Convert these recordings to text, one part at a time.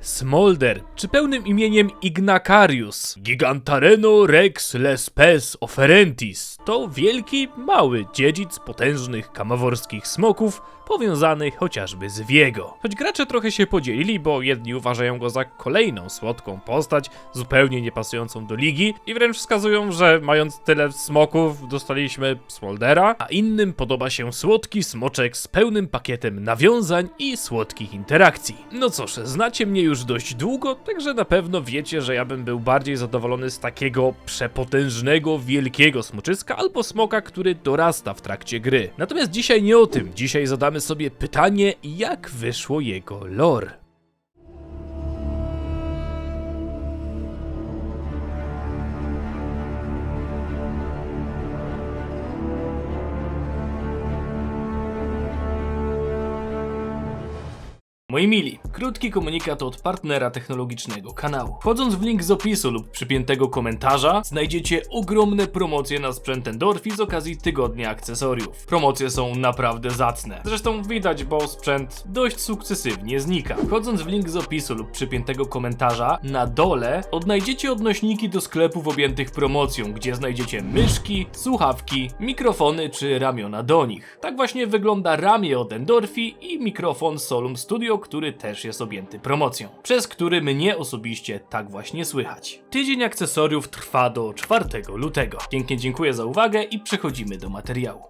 Smolder, czy pełnym imieniem Ignacarius? Gigantareno Rex Lespes Oferentis, to wielki, mały dziedzic potężnych kamaworskich smoków, powiązanych chociażby z Viego. Choć gracze trochę się podzielili, bo jedni uważają go za kolejną słodką postać, zupełnie niepasującą do ligi i wręcz wskazują, że mając tyle smoków dostaliśmy Smoldera, a innym podoba się słodki smoczek z pełnym pakietem nawiązań i słodkich interakcji. No cóż, znacie mnie już dość długo, także na pewno wiecie, że ja bym był bardziej zadowolony z takiego przepotężnego, wielkiego smoczyska albo smoka, który dorasta w trakcie gry. Natomiast dzisiaj nie o tym. Dzisiaj zadamy sobie pytanie, jak wyszło jego lore. Moi mili, krótki komunikat od partnera technologicznego kanału. Wchodząc w link z opisu lub przypiętego komentarza, znajdziecie ogromne promocje na sprzęt Endorfi z okazji tygodnia akcesoriów. Promocje są naprawdę zacne. Zresztą widać, bo sprzęt dość sukcesywnie znika. Wchodząc w link z opisu lub przypiętego komentarza, na dole odnajdziecie odnośniki do sklepów objętych promocją, gdzie znajdziecie myszki, słuchawki, mikrofony czy ramiona do nich. Tak właśnie wygląda ramię od Endorfi i mikrofon Solum Studio, który też jest objęty promocją, przez który mnie osobiście tak właśnie słychać. Tydzień akcesoriów trwa do 4 lutego. Pięknie dziękuję za uwagę i przechodzimy do materiału.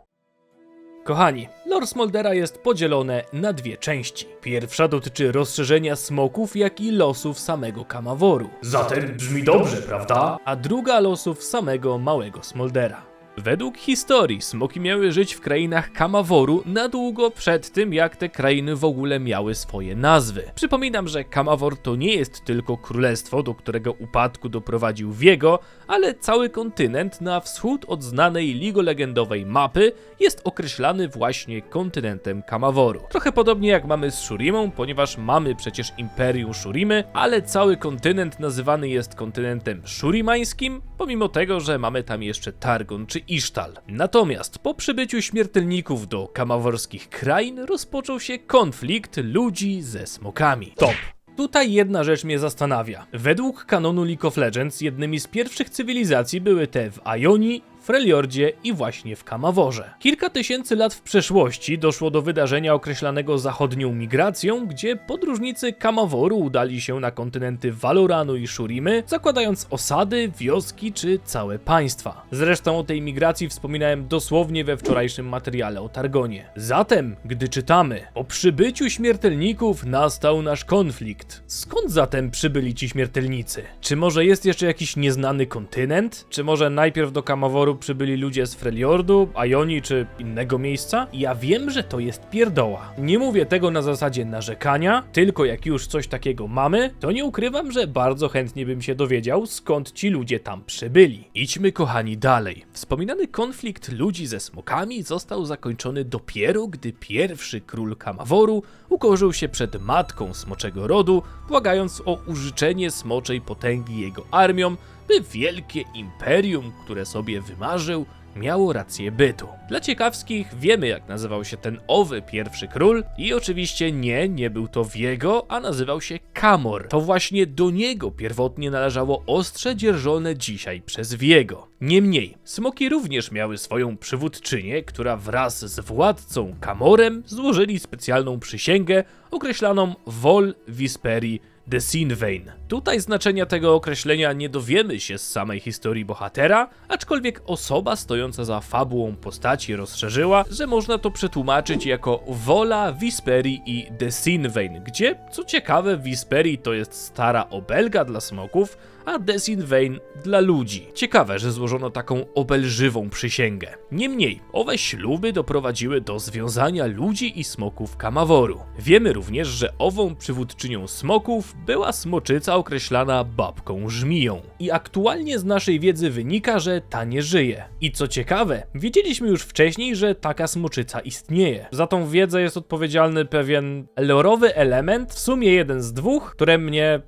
Kochani, lore Smoldera jest podzielone na dwie części. Pierwsza dotyczy rozszerzenia smoków, jak i losów samego Kamaworu. Zatem brzmi dobrze, prawda? A druga losów samego małego Smoldera. Według historii smoki miały żyć w krainach Kamaworu na długo przed tym, jak te krainy w ogóle miały swoje nazwy. Przypominam, że Kamawor to nie jest tylko królestwo, do którego upadku doprowadził Viego, ale cały kontynent na wschód od znanej ligolegendowej mapy jest określany właśnie kontynentem Kamaworu. Trochę podobnie jak mamy z Shurimą, ponieważ mamy przecież Imperium Shurimy, ale cały kontynent nazywany jest kontynentem shurimańskim, pomimo tego, że mamy tam jeszcze Targon czy Isztal. Natomiast po przybyciu śmiertelników do kamaworskich krain rozpoczął się konflikt ludzi ze smokami. Top! Tutaj jedna rzecz mnie zastanawia. Według kanonu League of Legends jednymi z pierwszych cywilizacji były te w Ionii, Freljordzie i właśnie w Kamaworze. Kilka tysięcy lat w przeszłości doszło do wydarzenia określanego zachodnią migracją, gdzie podróżnicy Kamaworu udali się na kontynenty Valoranu i Shurimy, zakładając osady, wioski czy całe państwa. Zresztą o tej migracji wspominałem dosłownie we wczorajszym materiale o Targonie. Zatem, gdy czytamy o przybyciu śmiertelników nastał nasz konflikt. Skąd zatem przybyli ci śmiertelnicy? Czy może jest jeszcze jakiś nieznany kontynent? Czy może najpierw do Kamaworu przybyli ludzie z Freljordu, Ioni czy innego miejsca? Ja wiem, że to jest pierdoła. Nie mówię tego na zasadzie narzekania, tylko jak już coś takiego mamy, to nie ukrywam, że bardzo chętnie bym się dowiedział, skąd ci ludzie tam przybyli. Idźmy kochani dalej. Wspominany konflikt ludzi ze smokami został zakończony dopiero, gdy pierwszy król Kamaworu ukorzył się przed matką smoczego rodu, błagając o użyczenie smoczej potęgi jego armiom, by wielkie imperium, które sobie wymarzył, miało rację bytu. Dla ciekawskich wiemy jak nazywał się ten owy pierwszy król i oczywiście nie, nie był to Viego, a nazywał się Kamor. To właśnie do niego pierwotnie należało ostrze dzierżone dzisiaj przez Viego. Niemniej, smoki również miały swoją przywódczynię, która wraz z władcą Kamorem złożyli specjalną przysięgę określaną Vol Visperi The Sinvein. Tutaj znaczenia tego określenia nie dowiemy się z samej historii bohatera, aczkolwiek osoba stojąca za fabułą postaci rozszerzyła, że można to przetłumaczyć jako wola Visperi i The Sinvein, gdzie, co ciekawe, Visperi to jest stara obelga dla smoków, a Desinvein dla ludzi. Ciekawe, że złożono taką obelżywą przysięgę. Niemniej, owe śluby doprowadziły do związania ludzi i smoków Kamaworu. Wiemy również, że ową przywódczynią smoków była smoczyca określana babką żmiją. I aktualnie z naszej wiedzy wynika, że ta nie żyje. I co ciekawe, wiedzieliśmy już wcześniej, że taka smoczyca istnieje. Za tą wiedzę jest odpowiedzialny pewien lorowy element, w sumie jeden z dwóch, które mnie,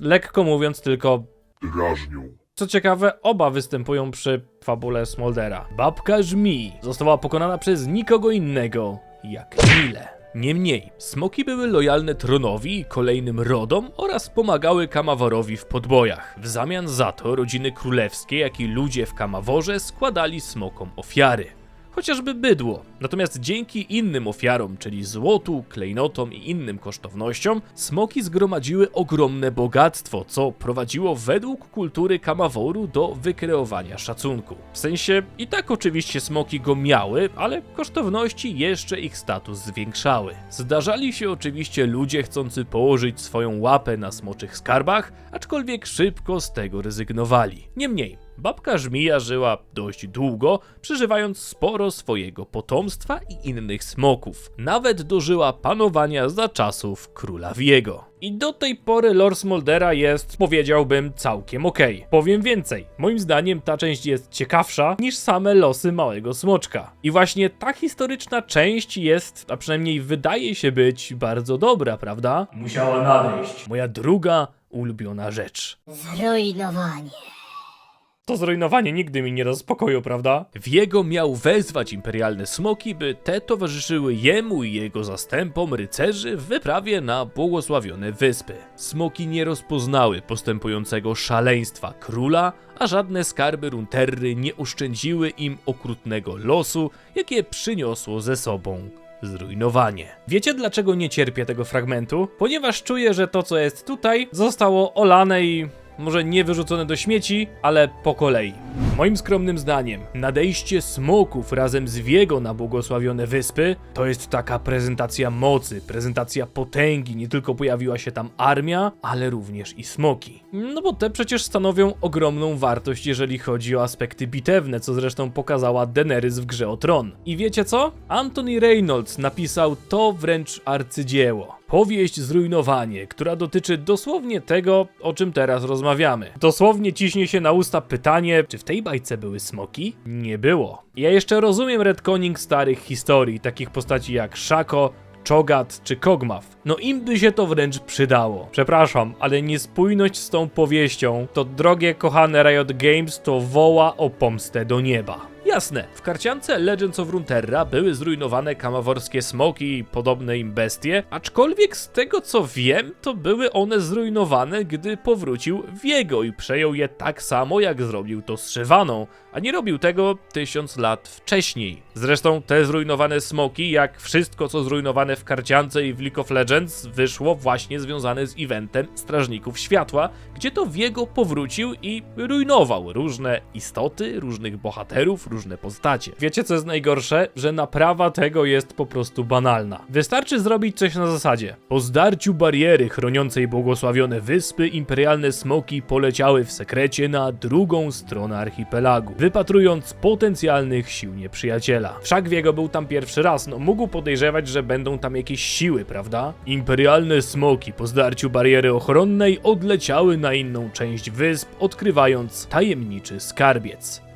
lekko mówiąc, tylko drażnią. co ciekawe, oba występują przy fabule Smoldera. Babka Żmi została pokonana przez nikogo innego jak Nile. Niemniej, smoki były lojalne tronowi i kolejnym rodom oraz pomagały Kamaworowi w podbojach. W zamian za to rodziny królewskie, jak i ludzie w Kamaworze składali smokom ofiary chociażby bydło. Natomiast dzięki innym ofiarom, czyli złotu, klejnotom i innym kosztownościom, smoki zgromadziły ogromne bogactwo, co prowadziło według kultury Kamaworu do wykreowania szacunku. W sensie i tak oczywiście smoki go miały, ale kosztowności jeszcze ich status zwiększały. Zdarzali się oczywiście ludzie chcący położyć swoją łapę na smoczych skarbach, aczkolwiek szybko z tego rezygnowali. Niemniej, Babka Żmija żyła dość długo, przeżywając sporo swojego potomstwa i innych smoków. Nawet dożyła panowania za czasów króla Wiego. I do tej pory lore Smoldera jest, powiedziałbym, całkiem okej. Powiem więcej, moim zdaniem ta część jest ciekawsza niż same losy Małego Smoczka. I właśnie ta historyczna część jest, a przynajmniej wydaje się być, bardzo dobra, prawda? Musiała nadejść. Moja druga ulubiona rzecz. Zrujnowanie. To zrujnowanie nigdy mi nie da spokoju, prawda? Wiego miał wezwać imperialne smoki, by te towarzyszyły jemu i jego zastępom rycerzy w wyprawie na błogosławione wyspy. Smoki nie rozpoznały postępującego szaleństwa króla, a żadne skarby Runterry nie oszczędziły im okrutnego losu, jakie przyniosło ze sobą zrujnowanie. Wiecie dlaczego nie cierpię tego fragmentu? Ponieważ czuję, że to co jest tutaj zostało olane i może nie wyrzucone do śmieci, ale po kolei. Moim skromnym zdaniem, nadejście smoków razem z Wiego na błogosławione wyspy to jest taka prezentacja mocy, prezentacja potęgi. Nie tylko pojawiła się tam armia, ale również i smoki. No bo te przecież stanowią ogromną wartość, jeżeli chodzi o aspekty bitewne, co zresztą pokazała Daenerys w grze o tron. I wiecie co? Anthony Reynolds napisał to wręcz arcydzieło. Powieść Zrujnowanie, która dotyczy dosłownie tego, o czym teraz rozmawiamy. Dosłownie ciśnie się na usta pytanie, czy w tej bajce były smoki? Nie było. Ja jeszcze rozumiem retconning starych historii, takich postaci jak Shako, Chogat czy Kog'Maw. No im by się to wręcz przydało. Przepraszam, ale niespójność z tą powieścią, to drogie kochane Riot Games to woła o pomstę do nieba. Jasne, w karciance Legends of Runeterra były zrujnowane kamaworskie smoki i podobne im bestie, aczkolwiek z tego co wiem, to były one zrujnowane, gdy powrócił Wiego i przejął je tak samo jak zrobił to z Szywaną, a nie robił tego tysiąc lat wcześniej. Zresztą te zrujnowane smoki, jak wszystko co zrujnowane w karciance i w League of Legends, wyszło właśnie związane z eventem Strażników Światła, gdzie to Wiego powrócił i rujnował różne istoty, różnych bohaterów, różne postacie. Wiecie co jest najgorsze? Że naprawa tego jest po prostu banalna. Wystarczy zrobić coś na zasadzie. Po zdarciu bariery chroniącej błogosławione wyspy, imperialne smoki poleciały w sekrecie na drugą stronę archipelagu, wypatrując potencjalnych sił nieprzyjaciela. Wszak Wiego był tam pierwszy raz, no mógł podejrzewać, że będą tam jakieś siły, prawda? Imperialne smoki po zdarciu bariery ochronnej odleciały na inną część wysp, odkrywając tajemniczy skarbiec.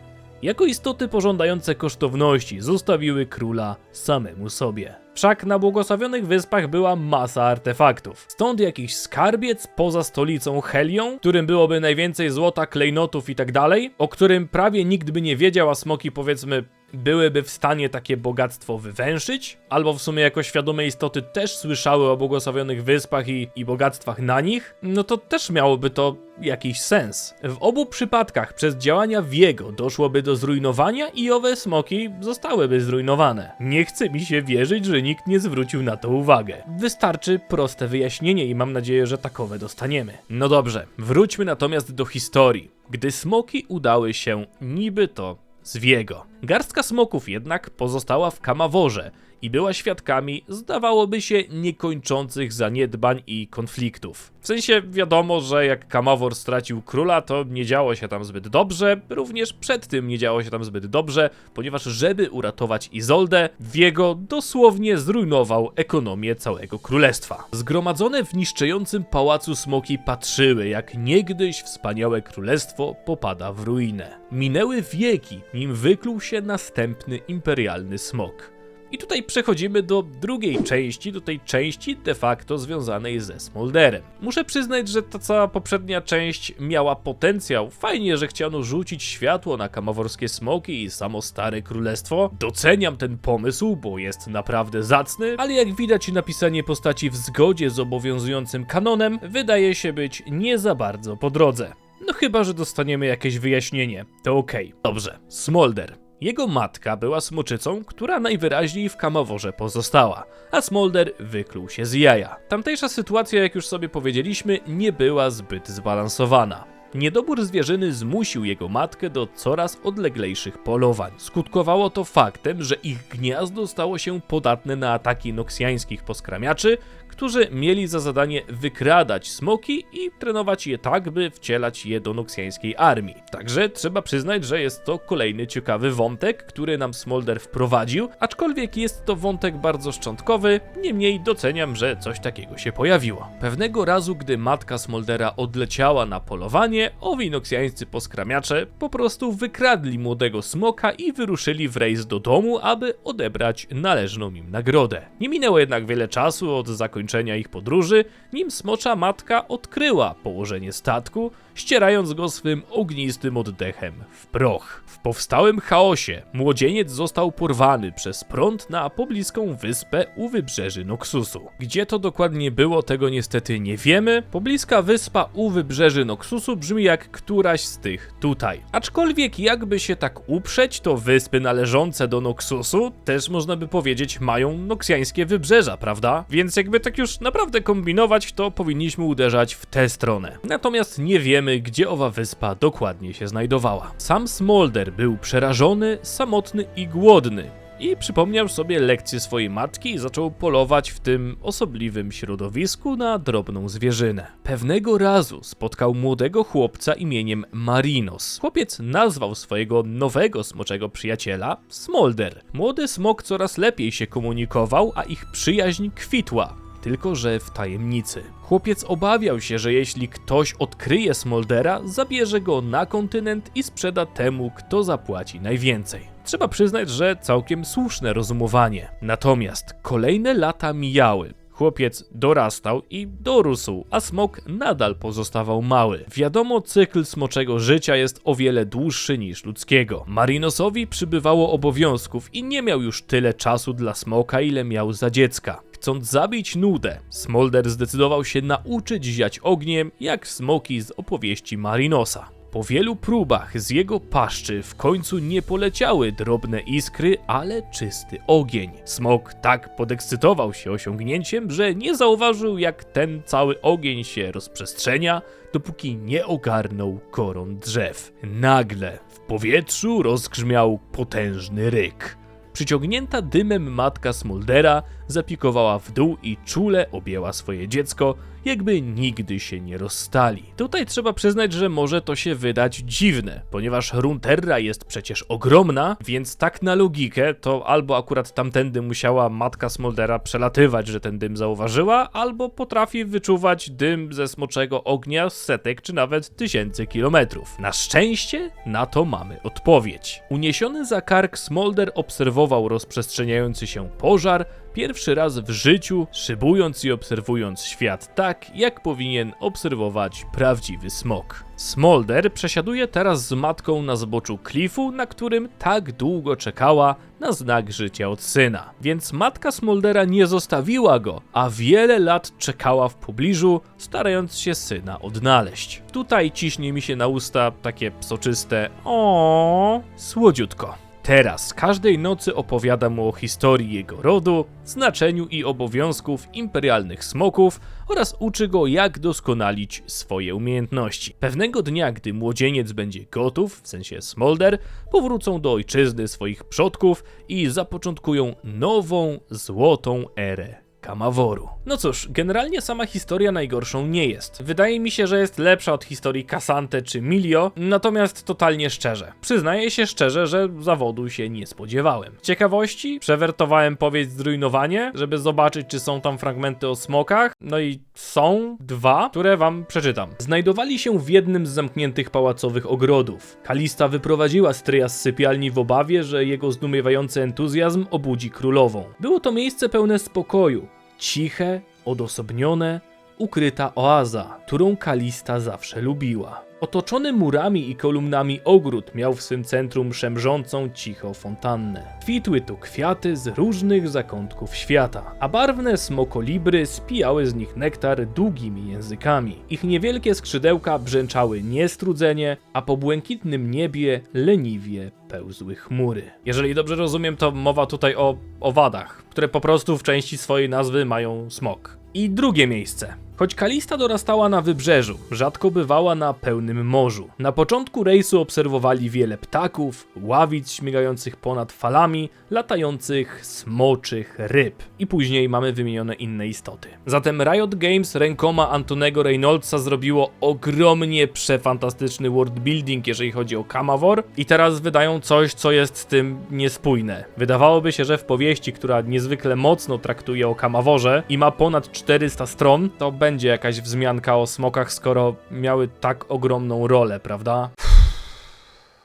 Jako istoty pożądające kosztowności zostawiły króla samemu sobie. Wszak na błogosławionych wyspach była masa artefaktów. Stąd jakiś skarbiec poza stolicą Helią, którym byłoby najwięcej złota, klejnotów i tak o którym prawie nikt by nie wiedział, a smoki powiedzmy byłyby w stanie takie bogactwo wywęszyć, albo w sumie jako świadome istoty też słyszały o błogosławionych wyspach i, i bogactwach na nich, no to też miałoby to jakiś sens. W obu przypadkach przez działania Wiego doszłoby do zrujnowania i owe smoki zostałyby zrujnowane. Nie chce mi się wierzyć, że nikt nie zwrócił na to uwagę. Wystarczy proste wyjaśnienie i mam nadzieję, że takowe dostaniemy. No dobrze, wróćmy natomiast do historii. Gdy smoki udały się niby to z Wiego. Garstka smoków jednak pozostała w Kamaworze i była świadkami, zdawałoby się, niekończących zaniedbań i konfliktów. W sensie wiadomo, że jak Kamawor stracił króla, to nie działo się tam zbyt dobrze, również przed tym nie działo się tam zbyt dobrze, ponieważ żeby uratować Izoldę, Wiego dosłownie zrujnował ekonomię całego królestwa. Zgromadzone w niszczącym pałacu smoki patrzyły, jak niegdyś wspaniałe królestwo popada w ruinę. Minęły wieki, nim wykluł się następny imperialny smok. I tutaj przechodzimy do drugiej części, do tej części de facto związanej ze Smolderem. Muszę przyznać, że ta cała poprzednia część miała potencjał. Fajnie, że chciano rzucić światło na kamoworskie smoki i samo stare królestwo. Doceniam ten pomysł, bo jest naprawdę zacny, ale jak widać napisanie postaci w zgodzie z obowiązującym kanonem wydaje się być nie za bardzo po drodze. No chyba, że dostaniemy jakieś wyjaśnienie. To okej. Dobrze. Smolder. Jego matka była smoczycą, która najwyraźniej w kamoworze pozostała, a Smolder wykluł się z jaja. Tamtejsza sytuacja, jak już sobie powiedzieliśmy, nie była zbyt zbalansowana. Niedobór zwierzyny zmusił jego matkę do coraz odleglejszych polowań. Skutkowało to faktem, że ich gniazdo stało się podatne na ataki noksjańskich poskramiaczy, którzy mieli za zadanie wykradać smoki i trenować je tak, by wcielać je do noksjańskiej armii. Także trzeba przyznać, że jest to kolejny ciekawy wątek, który nam Smolder wprowadził, aczkolwiek jest to wątek bardzo szczątkowy, niemniej doceniam, że coś takiego się pojawiło. Pewnego razu, gdy matka Smoldera odleciała na polowanie, owi noksjańscy poskramiacze po prostu wykradli młodego smoka i wyruszyli w rejs do domu, aby odebrać należną im nagrodę. Nie minęło jednak wiele czasu od zakończenia ich podróży, nim smocza matka odkryła położenie statku, ścierając go swym ognistym oddechem w proch. W powstałym chaosie młodzieniec został porwany przez prąd na pobliską wyspę u wybrzeży Noxusu. Gdzie to dokładnie było, tego niestety nie wiemy. Pobliska wyspa u wybrzeży Noxusu brzmi jak któraś z tych tutaj. Aczkolwiek jakby się tak uprzeć, to wyspy należące do Noxusu też można by powiedzieć mają noksjańskie wybrzeża, prawda? Więc jakby tak już naprawdę kombinować, to powinniśmy uderzać w tę stronę. Natomiast nie wiemy, gdzie owa wyspa dokładnie się znajdowała. Sam Smolder był przerażony, samotny i głodny. I przypomniał sobie lekcję swojej matki i zaczął polować w tym osobliwym środowisku na drobną zwierzynę. Pewnego razu spotkał młodego chłopca imieniem Marinos. Chłopiec nazwał swojego nowego smoczego przyjaciela Smolder. Młody smok coraz lepiej się komunikował, a ich przyjaźń kwitła tylko że w tajemnicy. Chłopiec obawiał się, że jeśli ktoś odkryje Smoldera, zabierze go na kontynent i sprzeda temu, kto zapłaci najwięcej. Trzeba przyznać, że całkiem słuszne rozumowanie. Natomiast kolejne lata mijały. Chłopiec dorastał i dorósł, a smok nadal pozostawał mały. Wiadomo, cykl smoczego życia jest o wiele dłuższy niż ludzkiego. Marinosowi przybywało obowiązków i nie miał już tyle czasu dla smoka, ile miał za dziecka. Chcąc zabić nudę, Smolder zdecydował się nauczyć ziać ogniem, jak smoki z opowieści Marinosa. Po wielu próbach z jego paszczy w końcu nie poleciały drobne iskry, ale czysty ogień. Smok tak podekscytował się osiągnięciem, że nie zauważył jak ten cały ogień się rozprzestrzenia, dopóki nie ogarnął koron drzew. Nagle w powietrzu rozgrzmiał potężny ryk. Przyciągnięta dymem matka Smoldera zapikowała w dół i czule objęła swoje dziecko, jakby nigdy się nie rozstali. Tutaj trzeba przyznać, że może to się wydać dziwne, ponieważ Runterra jest przecież ogromna, więc tak na logikę to albo akurat tamtędy musiała matka Smoldera przelatywać, że ten dym zauważyła, albo potrafi wyczuwać dym ze smoczego ognia z setek czy nawet tysięcy kilometrów. Na szczęście na to mamy odpowiedź. Uniesiony za kark Smolder obserwował rozprzestrzeniający się pożar, pierwszy raz w życiu, szybując i obserwując świat tak, jak powinien obserwować prawdziwy smok. Smolder przesiaduje teraz z matką na zboczu klifu, na którym tak długo czekała na znak życia od syna. Więc matka Smoldera nie zostawiła go, a wiele lat czekała w pobliżu, starając się syna odnaleźć. Tutaj ciśnie mi się na usta takie soczyste o, słodziutko. Teraz każdej nocy opowiada mu o historii jego rodu, znaczeniu i obowiązków imperialnych smoków oraz uczy go, jak doskonalić swoje umiejętności. Pewnego dnia, gdy młodzieniec będzie gotów, w sensie Smolder, powrócą do ojczyzny swoich przodków i zapoczątkują nową, złotą erę Kamaworu. No cóż, generalnie sama historia najgorszą nie jest. Wydaje mi się, że jest lepsza od historii Kasante czy Milio, natomiast totalnie szczerze. Przyznaję się szczerze, że zawodu się nie spodziewałem. Ciekawości przewertowałem powieść Zrujnowanie, żeby zobaczyć, czy są tam fragmenty o smokach. No i są dwa, które wam przeczytam. Znajdowali się w jednym z zamkniętych pałacowych ogrodów. Kalista wyprowadziła stryja z sypialni w obawie, że jego zdumiewający entuzjazm obudzi królową. Było to miejsce pełne spokoju, ciche, odosobnione, ukryta oaza, którą Kalista zawsze lubiła. Otoczony murami i kolumnami ogród miał w swym centrum szemrzącą cicho fontannę. Kwitły tu kwiaty z różnych zakątków świata, a barwne smokolibry spijały z nich nektar długimi językami. Ich niewielkie skrzydełka brzęczały niestrudzenie, a po błękitnym niebie leniwie pełzły chmury. Jeżeli dobrze rozumiem, to mowa tutaj o owadach, które po prostu w części swojej nazwy mają smok. I drugie miejsce. Choć Kalista dorastała na wybrzeżu, rzadko bywała na pełnym morzu. Na początku rejsu obserwowali wiele ptaków, ławic śmigających ponad falami, latających smoczych ryb. I później mamy wymienione inne istoty. Zatem Riot Games rękoma Antonego Reynoldsa zrobiło ogromnie przefantastyczny world building, jeżeli chodzi o Kamavor i teraz wydają coś, co jest z tym niespójne. Wydawałoby się, że w powieści, która niezwykle mocno traktuje o Kamaworze i ma ponad 400 stron, to będzie jakaś wzmianka o smokach, skoro miały tak ogromną rolę, prawda?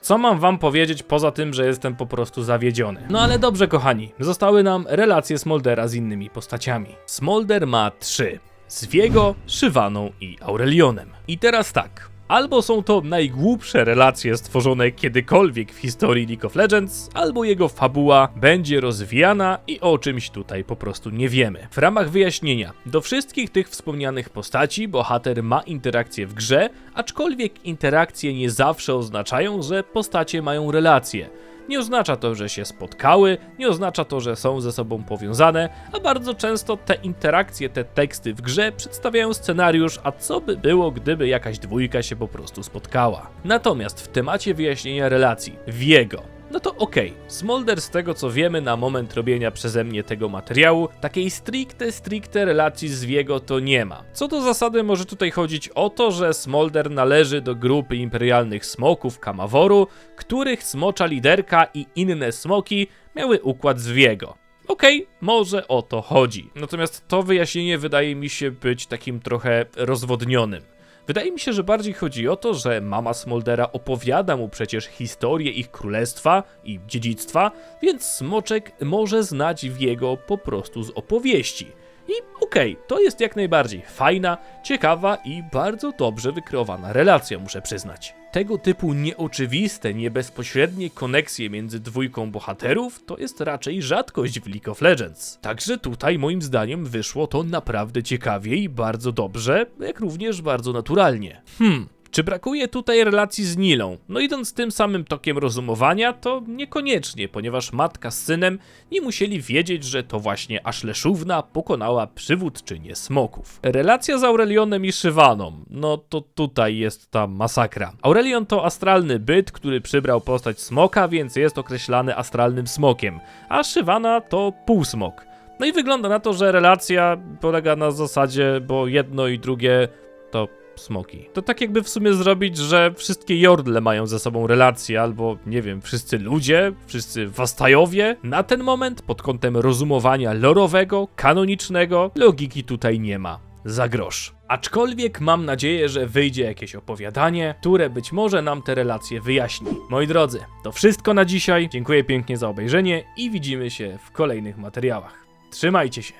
Co mam wam powiedzieć poza tym, że jestem po prostu zawiedziony? No ale dobrze, kochani, zostały nam relacje Smoldera z innymi postaciami. Smolder ma trzy. Zwiego, Szywaną i Aurelionem. I teraz tak. Albo są to najgłupsze relacje stworzone kiedykolwiek w historii League of Legends, albo jego fabuła będzie rozwijana i o czymś tutaj po prostu nie wiemy. W ramach wyjaśnienia, do wszystkich tych wspomnianych postaci bohater ma interakcje w grze, aczkolwiek interakcje nie zawsze oznaczają, że postacie mają relacje. Nie oznacza to, że się spotkały, nie oznacza to, że są ze sobą powiązane, a bardzo często te interakcje, te teksty w grze przedstawiają scenariusz, a co by było, gdyby jakaś dwójka się po prostu spotkała. Natomiast w temacie wyjaśnienia relacji, Wiego, no to okej, Smolder z tego co wiemy na moment robienia przeze mnie tego materiału, takiej stricte, stricte relacji z Wiego to nie ma. Co do zasady może tutaj chodzić o to, że Smolder należy do grupy imperialnych smoków Kamaworu, których smocza liderka i inne smoki miały układ z Wiego. Okej, może o to chodzi. Natomiast to wyjaśnienie wydaje mi się być takim trochę rozwodnionym. Wydaje mi się, że bardziej chodzi o to, że mama Smoldera opowiada mu przecież historię ich królestwa i dziedzictwa, więc Smoczek może znać w jego po prostu z opowieści. I okej, to jest jak najbardziej fajna, ciekawa i bardzo dobrze wykreowana relacja, muszę przyznać. Tego typu nieoczywiste, niebezpośrednie koneksje między dwójką bohaterów to jest raczej rzadkość w League of Legends. Także tutaj moim zdaniem wyszło to naprawdę ciekawie i bardzo dobrze, jak również bardzo naturalnie. Hmm, czy brakuje tutaj relacji z Nilą? No idąc tym samym tokiem rozumowania, to niekoniecznie, ponieważ matka z synem nie musieli wiedzieć, że to właśnie Aszleszówna pokonała przywódczynię smoków. Relacja z Aurelionem i Szywaną, no to tutaj jest ta masakra. Aurelion to astralny byt, który przybrał postać smoka, więc jest określany astralnym smokiem, a Szywana to półsmok. No i wygląda na to, że relacja polega na zasadzie, bo jedno i drugie to smoki. To tak jakby w sumie zrobić, że wszystkie jordle mają ze sobą relacje, albo nie wiem, wszyscy ludzie, wszyscy wastajowie. Na ten moment, pod kątem rozumowania lorowego, kanonicznego, logiki tutaj nie ma. Za grosz. Aczkolwiek mam nadzieję, że wyjdzie jakieś opowiadanie, które być może nam te relacje wyjaśni. Moi drodzy, to wszystko na dzisiaj. Dziękuję pięknie za obejrzenie i widzimy się w kolejnych materiałach. Trzymajcie się.